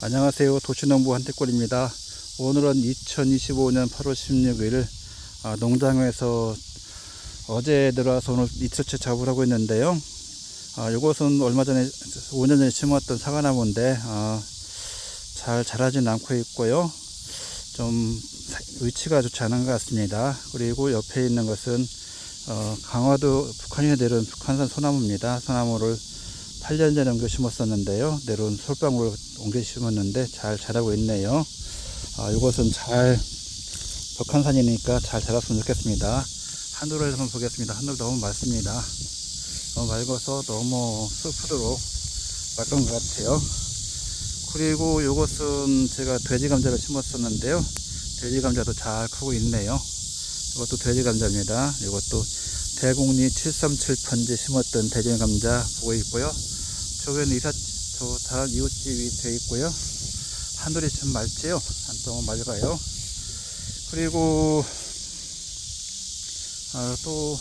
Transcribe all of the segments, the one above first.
안녕하세요. 도시농부 한태골입니다. 오늘은 2025년 8월 16일 아, 농장에서 어제 들어와서 오늘 이틀째 작업을 하고 있는데요. 아, 이것은 얼마 전에 5년 전에 심었던 사과나무인데 아, 잘 자라진 않고 있고요. 좀 사- 위치가 좋지 않은 것 같습니다. 그리고 옆에 있는 것은 어, 강화도 북한에 내려온 북한산 소나무입니다. 소나무를 8년 전에 옮겨 심었었는데요. 내려온 솔방울 옮겨 심었는데 잘 자라고 있네요. 아, 이것은 잘 벽한산이니까 잘 자랐으면 좋겠습니다. 하늘을 한번 보겠습니다. 하늘 너무 맑습니다. 너무 맑아서 너무 슬프도록 맑은 것 같아요. 그리고 이것은 제가 돼지 감자를 심었었는데요. 돼지 감자도 잘 크고 있네요. 이것도 돼지 감자입니다. 이것도 대곡리 737 편지 심었던 돼지 감자 보고 있고요. 저기는 이사, 저 다른 이웃집이 되어 있고요. 하늘이 참 맑지요? 너무 맑아요. 그리고, 아, 또,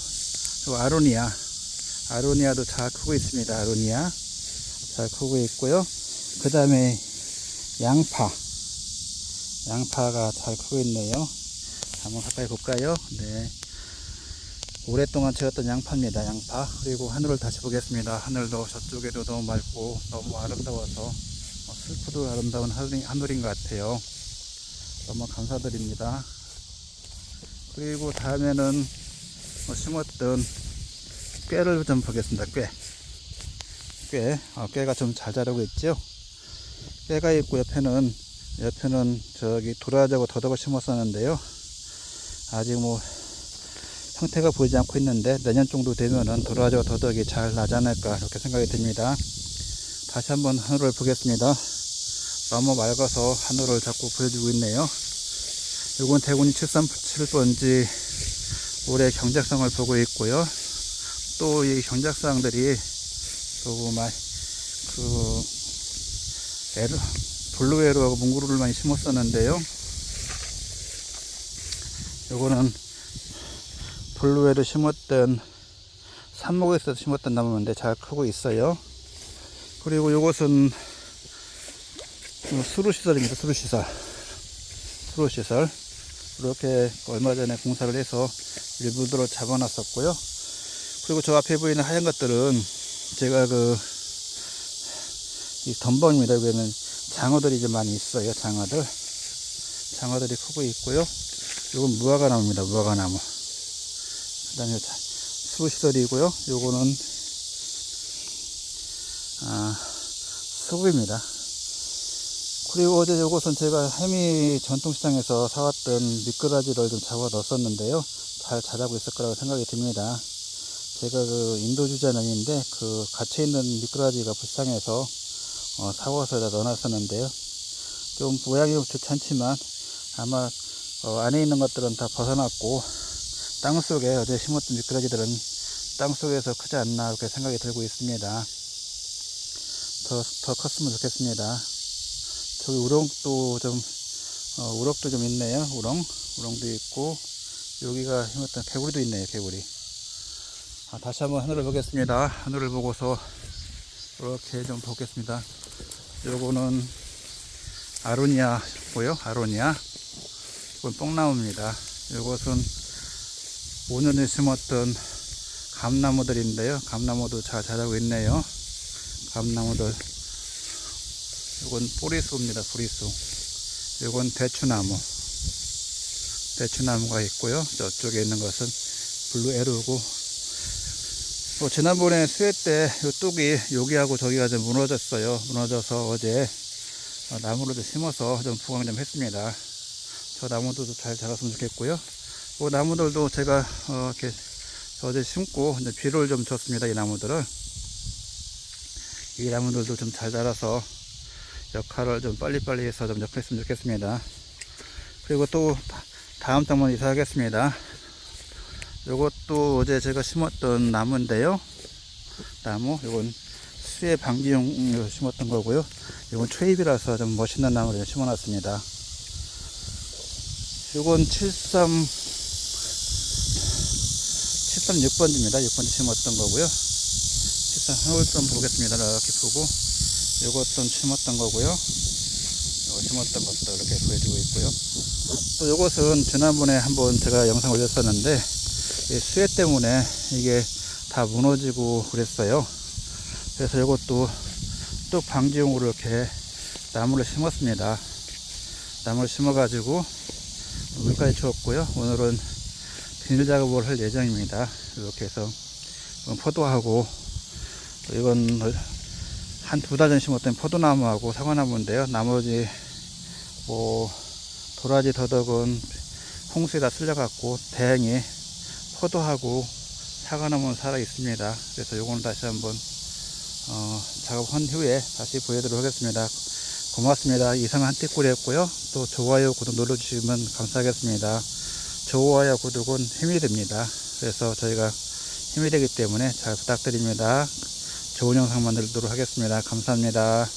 저 아로니아. 아로니아도 잘 크고 있습니다. 아로니아. 잘 크고 있고요. 그 다음에 양파. 양파가 잘 크고 있네요. 한번 가까이 볼까요? 네. 오랫동안 채웠던 양파입니다. 양파. 그리고 하늘을 다시 보겠습니다. 하늘도 저쪽에도 너무 맑고 너무 아름다워서 어, 슬프도 아름다운 하늘인, 하늘인 것 같아요. 너무 감사드립니다. 그리고 다음에는 뭐 심었던 꾀를 좀 보겠습니다. 꾀. 꾀. 어, 꾀가 좀 잘 자라고 있죠. 꾀가 있고 옆에는 옆에는 저기 도라지하고 더덕을 심었었는데요. 아직 뭐 형태가 보이지 않고 있는데 내년 정도 되면은 도라지와 더덕이 잘 나지 않을까 이렇게 생각이 듭니다. 다시 한번 하늘을 보겠습니다. 너무 맑아서 하늘을 자꾸 보여주고 있네요. 이건 대군이 737번지 올해 경작상을 보고 있고요. 또 이 경작상들이 조금 그 에르, 블루에르하고 뭉구루를 많이 심었었는데요. 요거는 블루에르 심었던 산목에서 심었던 나무인데 잘 크고 있어요. 그리고 요것은 수루시설입니다. 수루시설. 수루시설. 이렇게 얼마 전에 공사를 해서 일부들어 잡아놨었고요. 그리고 저 앞에 보이는 하얀 것들은 제가 그, 이 덤벙입니다. 여기는 장어들이 좀 많이 있어요. 장어들. 장어들이 크고 있고요. 이건 무화과나무입니다. 무화과나무. 그 다음에 수시설이고요. 요거는 아, 수구입니다. 그리고 어제 요것은 제가 해미 전통시장에서 사왔던 미꾸라지를 좀 잡아 넣었었는데요. 잘 자라고 있을 거라고 생각이 듭니다. 제가 그 인도주자는인데 그 갇혀있는 미꾸라지가 불쌍해서 어, 사와서 넣어놨었는데요. 좀 모양이 좋지 않지만 아마 어, 안에 있는 것들은 다 벗어났고 땅 속에 어제 심었던 미꾸라지들은 땅 속에서 크지 않나 이렇게 생각이 들고 있습니다. 더, 더 컸으면 좋겠습니다. 저기 우럭도 좀, 어, 우럭도 좀 있네요. 우렁. 우렁도 있고, 여기가 심었던 개구리도 있네요. 개구리. 아, 다시 한번 하늘을 보겠습니다. 하늘을 보고서 이렇게 좀 보겠습니다. 요거는 아로니아 보여? 아로니아. 이건 뽕나무입니다. 이것은 5년에 심었던 감나무들인데요. 감나무도 잘 자라고 있네요. 감나무들. 이건 뿌리수입니다. 뿌리수. 이건 대추나무. 대추나무가 있고요. 저쪽에 있는 것은 블루에르고. 뭐 지난번에 수해 때요 뚝이 여기하고 저기가 좀 무너졌어요. 무너져서 어제 어, 나무를 좀 심어서 좀 부강 좀 했습니다. 저 나무들도 잘 자랐으면 좋겠고요. 그 나무들도 제가 어, 이렇게 어제 심고 이제 비를 좀 줬습니다. 이 나무들을 이 나무들도 좀 잘 자라서 역할을 좀 빨리빨리 해서 좀 역할했으면 좋겠습니다. 그리고 또 다- 다음 땅만 이사하겠습니다. 요것도 어제 제가 심었던 나무인데요. 나무 이건 수해 방지용 심었던 거고요. 이건 초입이라서 좀 멋있는 나무를 심어놨습니다. 이건 73 76번지입니다. 6번지 심었던 거고요. 73 하울 좀 보겠습니다. 이렇게 보고 좀 심었던 거고요. 어, 심었던 것도 이렇게 보여주고 있고요. 또 이것은 지난번에 한번 제가 영상 올렸었는데 이 수해 때문에 이게 다 무너지고 그랬어요. 그래서 이것도 또 방지용으로 이렇게 나무를 심었습니다. 나무를 심어가지고 물까지 주었고요. 오늘은 비닐 작업을 할 예정입니다. 이렇게 해서 포도하고 또 이건 한 두 달 전 심었던 포도나무하고 사과나무인데요. 나머지 뭐 도라지 더덕은 홍수에 다 쓸려갖고 다행히 포도하고 사과나무는 살아 있습니다. 그래서 요거는 다시 한번 어, 작업한 후에 다시 보여드리도록 하겠습니다. 고맙습니다. 이상 한티꿀이었고요. 또 좋아요, 구독 눌러주시면 감사하겠습니다. 좋아요, 구독은 힘이 됩니다. 그래서 저희가 힘이 되기 때문에 잘 부탁드립니다. 좋은 영상 만들도록 하겠습니다. 감사합니다.